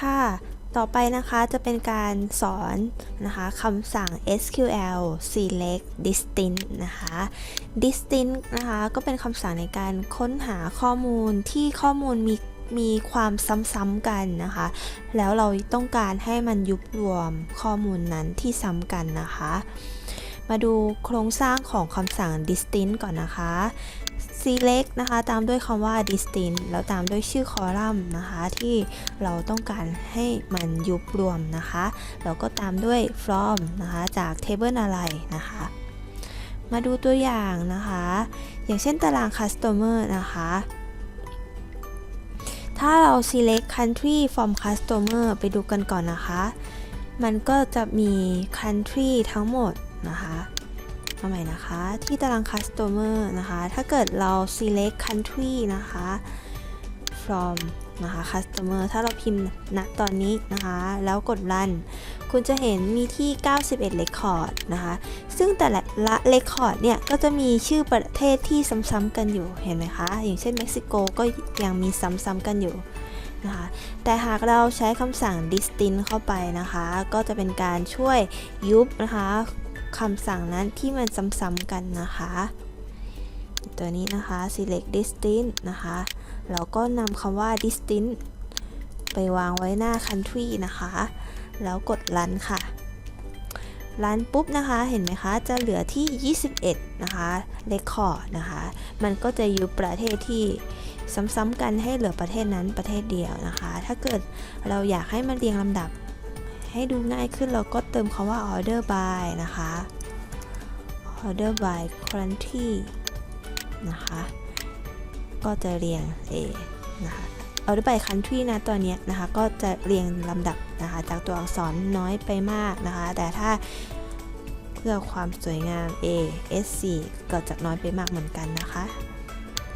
ค่ะ ต่อไปนะคะจะเป็นการสอนนะคะคำสั่ง SQL select distinct นะคะ distinct นะคะก็เป็นคำสั่งในการค้นหาข้อมูลที่ข้อมูลมีมีความซ้ำๆกันนะคะ แล้วเราต้องการให้มันยุบรวมข้อมูลนั้นที่ซ้ำกันนะคะ มาดูโครงสร้างของคำสั่ง distinct ก่อนนะคะ select นะคะ ตามด้วยคำว่า distinct แล้วตามด้วยชื่อคอลัมน์นะคะ ที่เราต้องการให้มันยุบรวมนะคะ แล้วก็ตามด้วย from นะคะ จาก table อะไรนะคะ มาดูตัวอย่างนะคะ อย่างเช่นตาราง customer นะคะถ้าเรา select country from customer ไปดูกันก่อนนะคะ มันก็จะมี country ทั้งหมดนะคะ เอาใหม่นะคะที่ตาราง customer นะคะ ถ้าเกิดเรา select country นะคะ from นะคะ customer ถ้าเราพิมพ์ณตอนนี้นะคะ แล้วกด run คุณจะเห็นมีที่ 91 record นะคะ ซึ่งแต่ละละ record เนี่ย ก็จะมีชื่อประเทศที่ซ้ำๆกันอยู่ เห็นไหมคะ อย่างเช่นเม็กซิโกก็ยังมีซ้ำๆกันอยู่นะคะ แต่หากเราใช้คำสั่ง distinct เข้าไปนะคะ ก็จะเป็นการช่วยยุบนะคะ คำสั่งนั้นที่มันซ้ำๆกันนะคะ ตัวนี้นะคะ select distinct นะคะเราก็นำคำว่า distinct ไปวางไว้หน้า country นะคะ แล้วกด run ค่ะ run ปุ๊บนะคะ เห็นไหมคะ จะเหลือที่ 21 นะคะ record นะคะ มันก็จะอยุบประเทศที่ซ้ำๆกันให้เหลือประเทศนั้นประเทศเดียวนะคะ ถ้าเกิดเราอยากให้มันเรียงลำดับ ให้ดูง่ายขึ้นเราก็เติมคำว่า order by นะคะ order by country นะคะ ก็จะเรียง A นะคะ order by country นะตัวนี้นะคะก็จะเรียงลำดับนะคะจากตัวอักษรน้อยไปมากนะคะ แต่ถ้าเพื่อความสวยงาม A S C ก็จะน้อยไปมากเหมือนกันนะคะ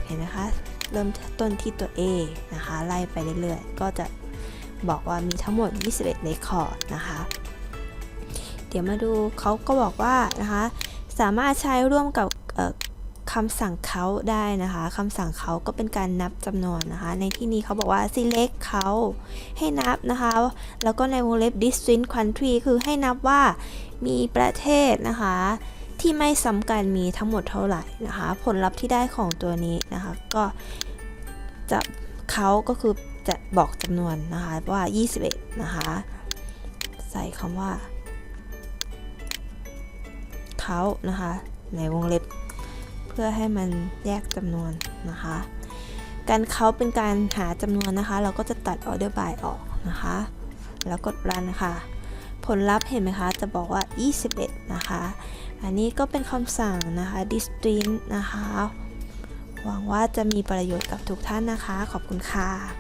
เห็นไหมคะ เริ่มต้นที่ตัว A นะคะ ไล่ไปเรื่อยๆ ก็จะ บอกว่ามีทั้งหมด 21 record นะคะ เดี๋ยวมาดูเขาก็บอกว่านะคะ สามารถใช้ร่วมกับคำสั่งเขาได้นะคะคำสั่งเขาก็เป็นการนับจำนวนนะคะ ในที่นี้เขาบอกว่า select เขาให้นับนะคะ แล้วก็ในวงเล็บ distinct country คือให้นับว่ามีประเทศนะคะ ที่ไม่ซ้ำกันมีทั้งหมดเท่าไหร่นะคะ ผลลัพธ์ที่ได้ของตัวนี้นะคะ ก็จะเขาก็คือ จะบอกจำนวนนะคะว่า 21 นะคะ ใส่คำว่าเขานะคะ ในวงเล็บ เพื่อให้มันแยกจำนวนนะคะ การเขาเป็นการหาจำนวนนะคะ เราก็จะตัด order by ออกนะคะ แล้วกด run ค่ะ ผลลัพธ์เห็นไหมคะ จะบอกว่า 21 นะคะ อันนี้ก็เป็นคำสั่งนะคะ distinct นะคะหวังว่าจะมีประโยชน์กับทุกท่านนะคะ ขอบคุณค่ะ